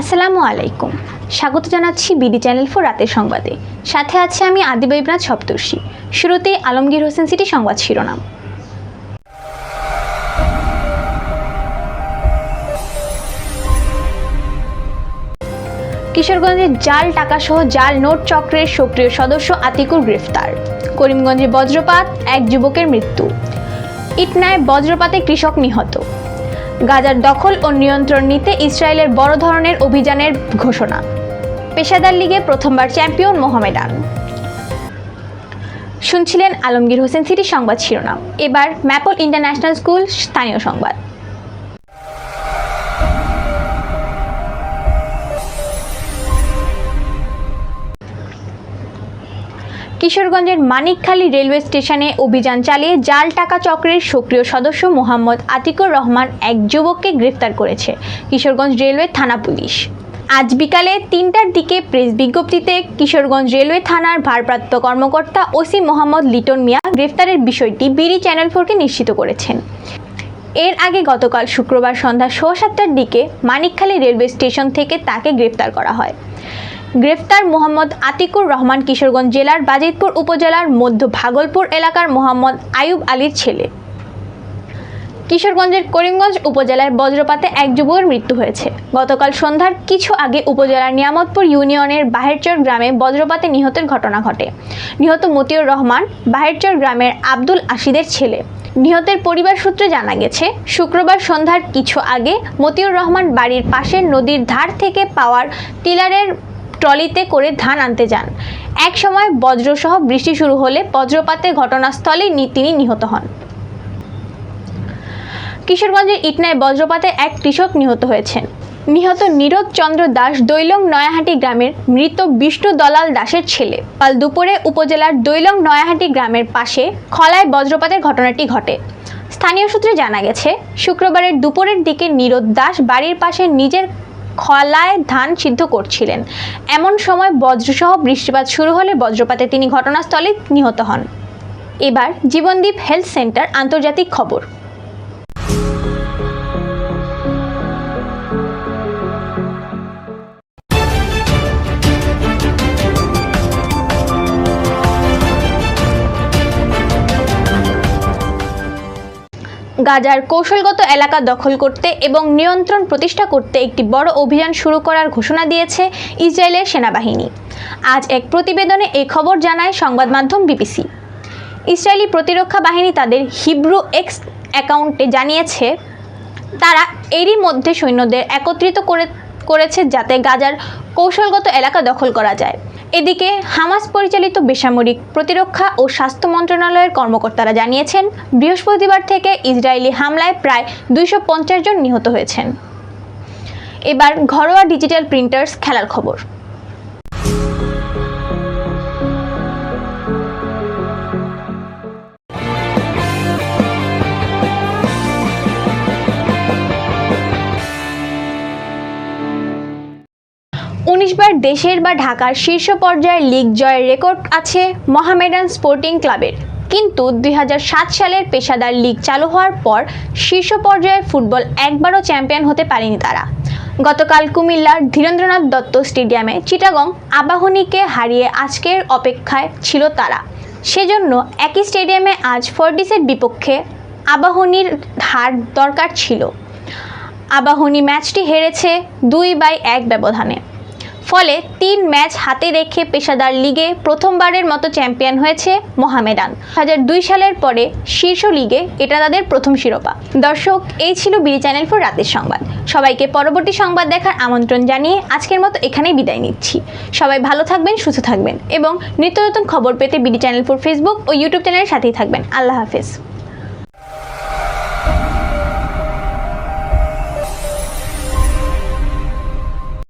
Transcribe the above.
আসসালামু আলাইকুম। স্বাগত জানাচ্ছি বিডি চ্যানেল ফোর রাতের সংবাদে। সাথে আছে আমি আদিব ইবরাজ সপ্তর্ষি। শুরুতে আলমগীর হোসেন সিটি সংবাদ শিরোনাম। কিশোরগঞ্জে জাল টাকাসহ জাল নোট চক্রের সক্রিয় সদস্য আতিকুর গ্রেফতার। করিমগঞ্জে বজ্রপাত, এক যুবকের মৃত্যু। ইটনায় বজ্রপাতে কৃষক নিহত। গাজার দখল ও নিয়ন্ত্রণ নিতে ইসরায়েলের বড় ধরনের অভিযানের ঘোষণা। পেশাদার লিগে প্রথমবার চ্যাম্পিয়ন মোহামেডান। শুনছিলেন আলমগীর হোসেন সিটি সংবাদ শিরোনাম। এবার ম্যাপল ইন্টারন্যাশনাল স্কুল স্থানীয় সংবাদ। কিশোরগঞ্জের মানিকখালী রেলওয়ে স্টেশনে অভিযান চালিয়ে জাল টাকা চক্রের সক্রিয় সদস্য মোহাম্মদ আতিকুর রহমান এক যুবককে গ্রেফতার করেছে কিশোরগঞ্জ রেলওয়ে থানা পুলিশ। আজ বিকালে তিনটার দিকে প্রেস বিজ্ঞপ্তিতে কিশোরগঞ্জ রেলওয়ে থানার ভারপ্রাপ্ত কর্মকর্তা ওসি মোহাম্মদ লিটন মিয়া গ্রেফতারের বিষয়টি বিডি চ্যানেল ফোরকে নিশ্চিত করেছেন। এর আগে গতকাল শুক্রবার সন্ধ্যা সোয়া সাতটার দিকে মানিকখালী রেলওয়ে স্টেশন থেকে তাকে গ্রেফতার করা হয়। গ্রেফতার মোহাম্মদ আতিকুর রহমান কিশোরগঞ্জ জেলার বাজিতপুর উপজেলার মধ্য ভাগলপুর এলাকার মোহাম্মদ আয়ুব আলীর ছেলে। কিশোরগঞ্জের করিমগঞ্জ উপজেলায় বজ্রপাতে এক যুবকের মৃত্যু হয়েছে। গতকাল সন্ধ্যার কিছু আগে উপজেলার নিয়ামতপুর ইউনিয়নের বাহেরচর গ্রামে বজ্রপাতে নিহতের ঘটনা ঘটে। নিহত মতিউর রহমান, বাহেরচর গ্রামের আব্দুল আশিদের ছেলে। নিহতের পরিবার সূত্রে জানা গেছে, শুক্রবার সন্ধ্যার কিছু আগে মতিউর রহমান বাড়ির পাশের নদীর ধার থেকে পাওয়ার টিলারের ট্রলিতে করে ধান আনতে যান। এক সময় বজ্রসহ বৃষ্টি শুরু হলে বজ্রপাতের ঘটনাস্থলেই তিনি নিহত হন। কিশোরগঞ্জের ইটনায় বজ্রপাতে এক কৃষক নিহত হয়েছেন। নিহত নীরদ চন্দ্র দাস দৈলং নয়াহাটি গ্রামের মৃত বিষ্ণু দলাল দাসের ছেলে। কাল দুপুরে উপজেলার দৈলং নয়াহাটি গ্রামের পাশে খলায় বজ্রপাতের ঘটনাটি ঘটে। স্থানীয় সূত্রে জানা গেছে, শুক্রবারের দুপুরের দিকে নীরদ দাস বাড়ির পাশে নিজের খলায় ধান সিদ্ধ করছিলেন। এমন সময় বজ্রসহ বৃষ্টিপাত শুরু হলে বজ্রপাতে তিনি ঘটনাস্থলে নিহত হন। এবার জীবনদীপ হেলথ সেন্টার আন্তর্জাতিক খবর। গাজার কৌশলগত এলাকা দখল করতে এবং নিয়ন্ত্রণ প্রতিষ্ঠা করতে একটি বড় অভিযান শুরু করার ঘোষণা দিয়েছে ইসরায়েলের সেনাবাহিনী। আজ এক প্রতিবেদনে এই খবর জানায় সংবাদ মাধ্যম বিবিসি। ইসরায়েলি প্রতিরক্ষা বাহিনী তাদের হিব্রু এক্স অ্যাকাউন্টে জানিয়েছে, তারা এরই মধ্যে সৈন্যদের একত্রিত করে, করেছে যাতে গাজার কৌশলগত এলাকা দখল করা যায়। এদিকে হামাস পরিচালিত বেসামরিক প্রতিরক্ষা ও স্বাস্থ্য মন্ত্রণালয়ের কর্মকর্তারা জানিয়েছেন, বৃহস্পতিবার থেকে ইসরায়েলি হামলায় প্রায় দুইশো পঞ্চাশ জন নিহত হয়েছেন। এবার ঘরোয়া ডিজিটাল প্রিন্টার্স খেলার খবর। উনিশ বার দেশের বা ঢাকার শীর্ষ পর্যায়ের লিগ জয়ের রেকর্ড আছে মোহামেডান স্পোর্টিং ক্লাবের। কিন্তু দুই হাজার সাত সালের পেশাদার লিগ চালু হওয়ার পর শীর্ষ পর্যায়ের ফুটবল একবারও চ্যাম্পিয়ন হতে পারেনি তারা। গতকাল কুমিল্লার ধীরেন্দ্রনাথ দত্ত স্টেডিয়ামে চিটাগং আবাহনীকে হারিয়ে আজকের অপেক্ষায় ছিল তারা। সেজন্য একই স্টেডিয়ামে আজ ফোর্টিসের বিপক্ষে আবাহনীর হার দরকার ছিল। আবাহনী ম্যাচটি হেরেছে দুই বাই এক ব্যবধানে। ফলে তিন ম্যাচ হাতে রেখে পেশাদার লিগে প্রথমবারের মতো চ্যাম্পিয়ন হয়েছে মোহামেডান। দুই সালের পরে শীর্ষ লিগে এটা তাদের প্রথম শিরোপা। দর্শক, এই ছিল বিডি চ্যানেল ফোর রাতের সংবাদ। সবাইকে পরবর্তী সংবাদ দেখার আমন্ত্রণ জানিয়ে আজকের মতো এখানেই বিদায় নিচ্ছি। সবাই ভালো থাকবেন, সুস্থ থাকবেন এবং নিত্য নতুন খবর পেতে বিডি চ্যানেল ফোর ফেসবুক ও ইউটিউব চ্যানেলের সাথেই থাকবেন। আল্লাহ হাফেজ।